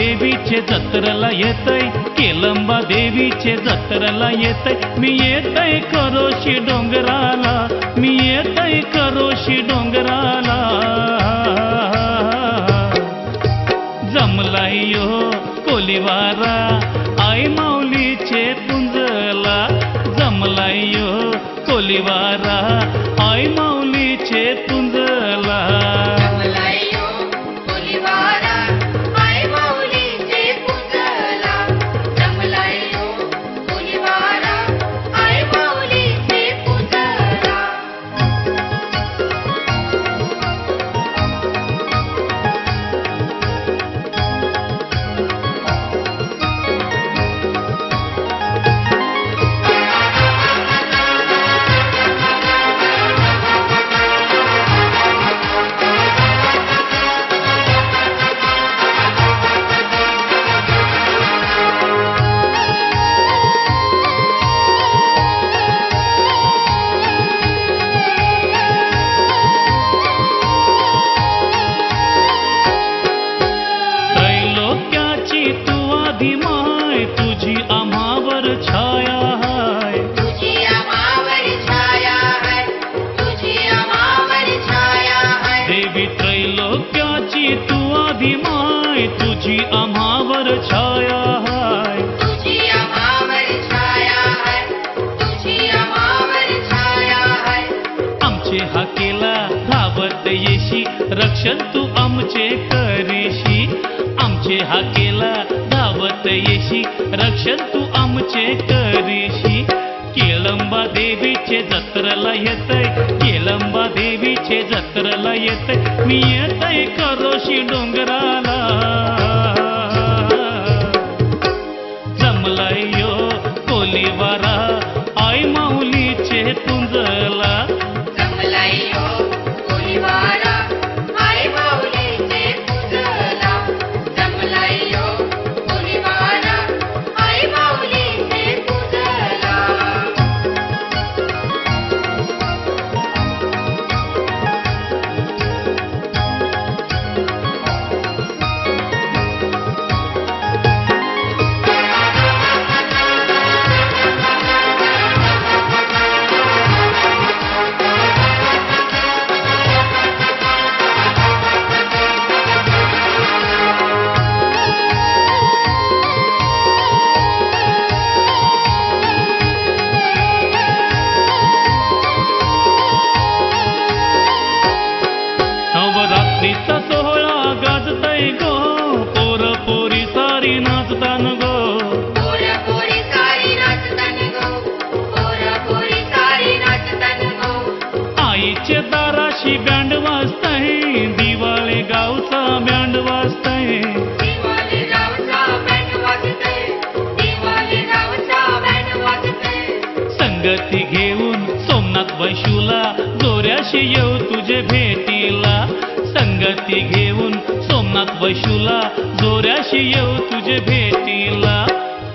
देवीचे जत्रला येतय. केलंबा देवीचे जत्रला येतय. मी येतय करोशी डोंगराला. मी येतय करोशी डोंगराला. त्रैलोक्याची तू आधी माय तुझी आम्हावर छाया हाय. तुझी अमावर छाया तुझी अमावर छाया आमचे हाकेला धावत येशी रक्षण तू आमचे करीशी. आमचे हाकेला धावत येशी रक्षण तू आमचे करीशी. केळंबा देवीचे जत्रला येतय निलंबा देवीचे जत्रला येतय मी येतय करोशी डोंगराला. वाजतय. संगती घेऊन सोमनाथ वैशूला जोऱ्याशी येऊ तुझे भेटीला. संगती घेऊन सोमनाथ वैशूला जोऱ्याशी येऊ तुझे भेटीला.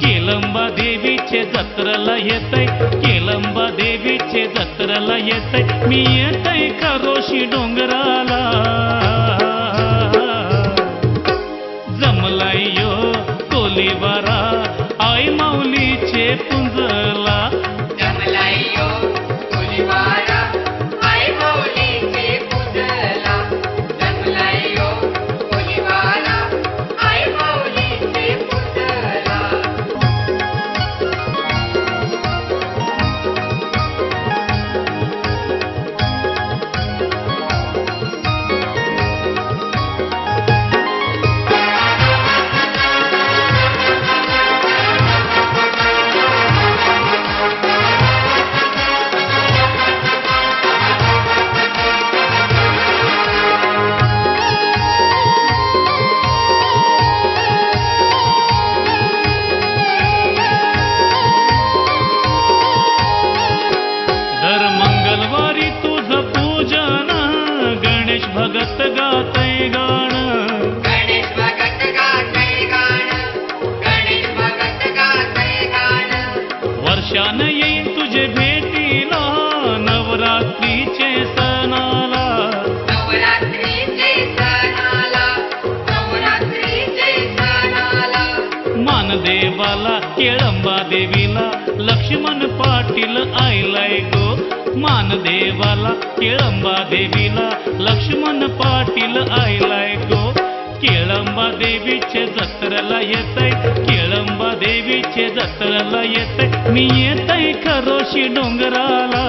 केलंबा देवीचे जत्रला येतय केलंबा देवीचे जत्रला येतय. मी येतय करोशी डोंगराला? देवीला लक्ष्मण पाटील आयलाय गो. मानदेवाला केळंबा देवीला लक्ष्मण पाटील आयलाय गो. केळंबा देवीचे जत्रेला येतय केळंबा देवीचे जत्रेला येतय. मी येतय खरोशी डोंगराला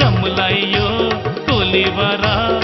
जमलाय यो कोलीवारा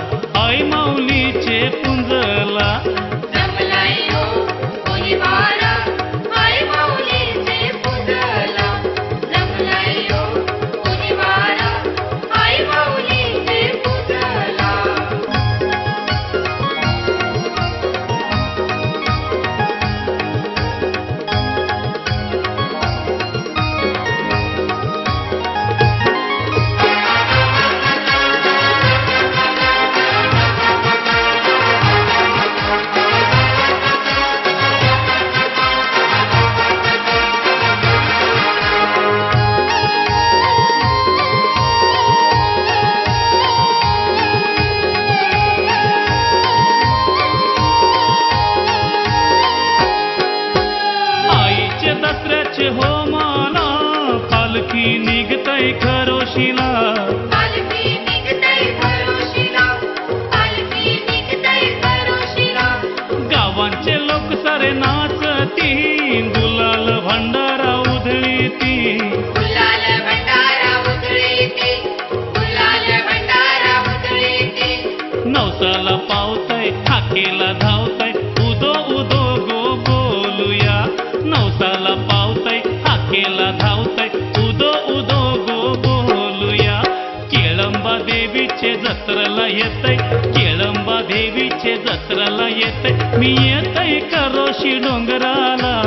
पावतय हाकेला धावतय. उदो उदो गो बोलूया नवसाला पावतय. आखेला धावतय. उदो उदो गो बोलूया केळंबा देवीचे जत्रेला येतय. केळंबा देवीचे जत्रेला येतय. मी येतय करोशी डोंगराला?